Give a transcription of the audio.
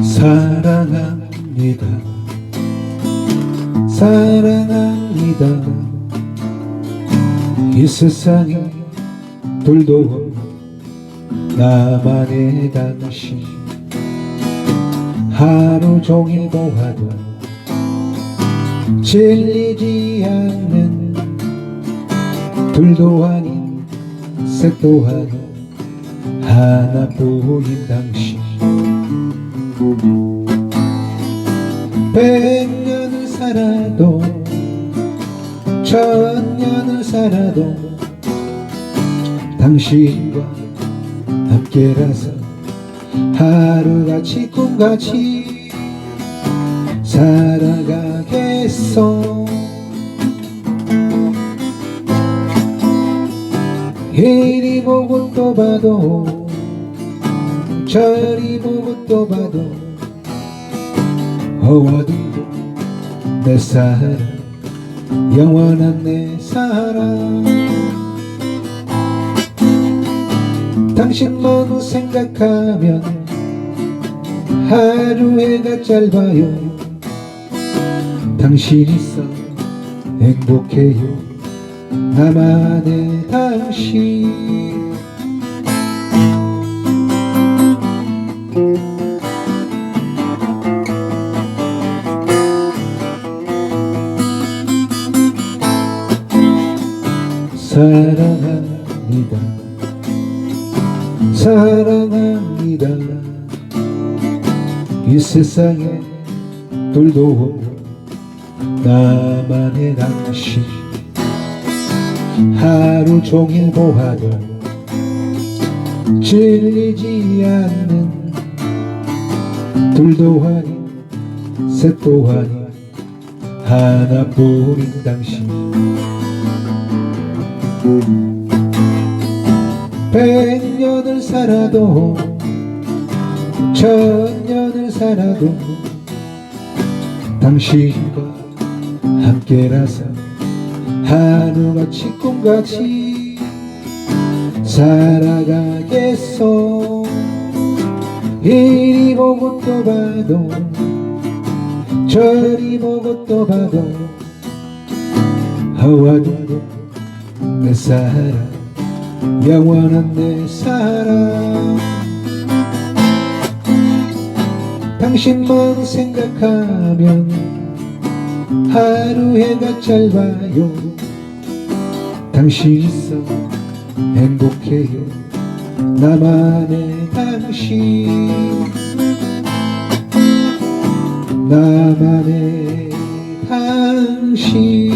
사랑합니다. 사랑합니다. 이 세상에 없는 나만의 당신. 하루 종일 보아도 질리지 않는 둘도 아닌 셋도 아닌 하나뿐인 당신. 백년을 살아도 천년을 살아도 당신과 함께라서 하루같이 꿈같이 살아가겠어 이리 보고 또 봐도 저리 보고 또 봐도 어워도 내 사랑 영원한 내 사랑. 당신만 생각하면 하루 해가 짧아요. 당신 있어 행복해요. 나만의 당 사랑합니다. 사랑합니다. 이 세상에 없는 나만의 당신. 하루 종일 보아도 질리지 않는 둘도 아닌 셋도 아닌 하나뿐인 당신 백년을 살아도 천년을 살아도 당신과 함께라서 하루같이 꿈같이 살아가겠어 이리 보고 또 봐도 저리 보고 또 봐도 하와도 내 사랑 영원한 내 사랑. 당신만 생각하면 하루 해가 짧아요. 당신 있어 행복해요. 나만의 당신. 나만의 당신